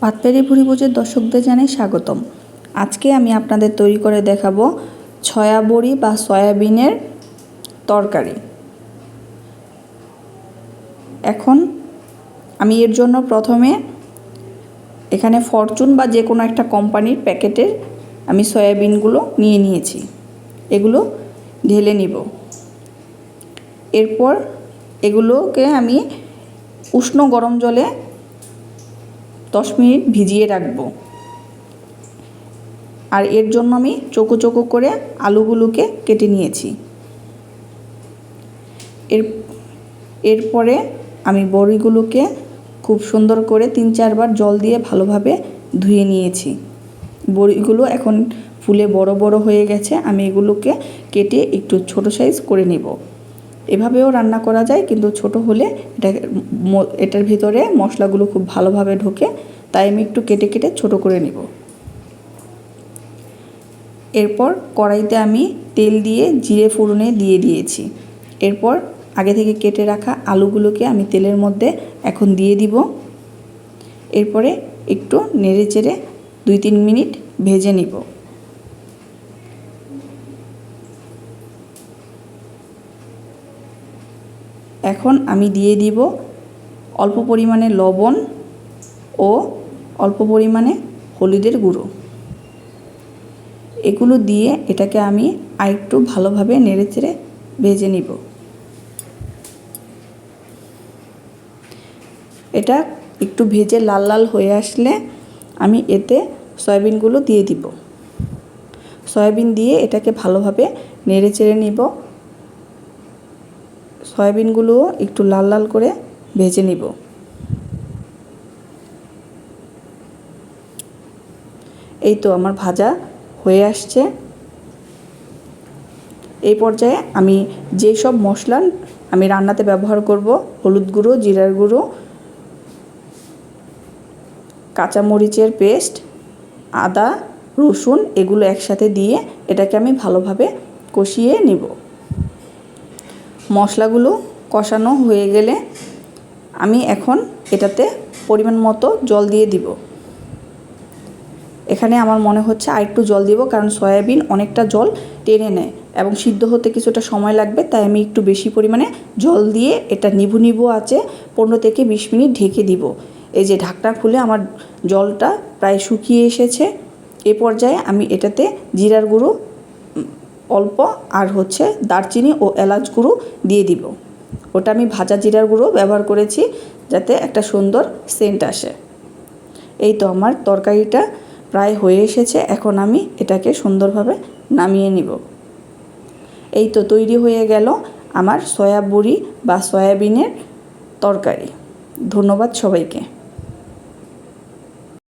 পাতপেরি ভুড়ি ভোজের দর্শকদের জানাই স্বাগতম। আজকে আমি আপনাদের তৈরি করে দেখাবো ছয়া বড়ি বা সয়াবিনের তরকারি। এখন আমি এর জন্য প্রথমে এখানে ফরচুন বা যে কোনো একটা কোম্পানির প্যাকেটের আমি সয়াবিনগুলো নিয়ে নিয়েছি। এগুলো ঢেলে নিব। এরপর এগুলোকে আমি উষ্ণ গরম জলে দশ মিনিট ভিজিয়ে রাখব। আর এর জন্য আমি চোকো চোকো করে আলুগুলোকে কেটে নিয়েছি। এর, এরপরে আমি বড়িগুলোকে খুব সুন্দর করে তিন চারবার জল দিয়ে ভালোভাবে ধুয়ে নিয়েছি। বড়িগুলো এখন ফুলে বড় বড় হয়ে গেছে, আমি এগুলোকে কেটে একটু ছোট সাইজ করে নেব। এভাবেও রান্না করা যায়, কিন্তু ছোট হলে এটা এটার ভিতরে মশলাগুলো খুব ভালোভাবে ঢোকে, তাই আমি একটু কেটে কেটে ছোট করে নেব। এরপর কড়াইতে আমি তেল দিয়ে জিরে ফোড়নে দিয়ে দিয়েছি। এরপর আগে থেকে কেটে রাখা আলুগুলোকে আমি তেলের মধ্যে এখন দিয়ে দিব। এরপরে একটু নেড়ে চেড়ে দুই তিন মিনিট ভেজে নিব। এখন আমি দিয়ে দিব অল্প পরিমাণে লবণ ও অল্প পরিমাণে হলুদের গুঁড়ো। এগুলো দিয়ে এটাকে আমি আরেকটু ভালোভাবে নেড়ে চেড়ে ভেজে নিব। এটা একটু ভেজে লাল লাল হয়ে আসলে আমি এতে সয়াবিনগুলো দিয়ে দিব। সয়াবিন দিয়ে এটাকে ভালোভাবে নেড়ে চেড়ে নিব। সয়াবিনগুলো একটু লাল লাল করে ভেজে নিব। এই তো আমার ভাজা হয়ে আসছে। এই পর্যায়ে আমি যেই সব মশলা আমি রান্নাতে ব্যবহার করব, হলুদ গুঁড়ো, জিরার গুঁড়ো, কাঁচামরিচের পেস্ট, আদা, রসুন, এগুলো একসাথে দিয়ে এটাকে আমি ভালোভাবে কষিয়ে নিব। মশলাগুলো কষানো হয়ে গেলে আমি এখন এটাতে পরিমাণ মতো জল দিয়ে দিব। এখানে আমার মনে হচ্ছে আর একটু জল দিব কারণ সয়াবিন অনেকটা জল টেনে নেয় এবং সিদ্ধ হতে কিছুটা সময় লাগবে, তাই আমি একটু বেশি পরিমাণে জল দিয়ে এটা নিভু নিভু আছে পনেরো থেকে বিশ মিনিট ঢেকে দিব। এই যে ঢাকনা খুলে আমার জলটা প্রায় শুকিয়ে এসেছে। এ পর্যায়ে আমি এটাতে জিরার গুঁড়ো অল্প আর হচ্ছে দারচিনি ও এলাচ গুঁড়ো দিয়ে দিব। ওটা আমি ভাজা জিরার গুঁড়ো ব্যবহার করেছি যাতে একটা সুন্দর সেন্ট আসে। এই তো আমার তরকারিটা প্রায় হয়ে এসেছে, এখন আমি এটাকে সুন্দরভাবে নামিয়ে নিব। এই তো তৈরি হয়ে গেল আমার সয়া বড়ি বা সয়াবিনের তরকারি। ধন্যবাদ সবাইকে।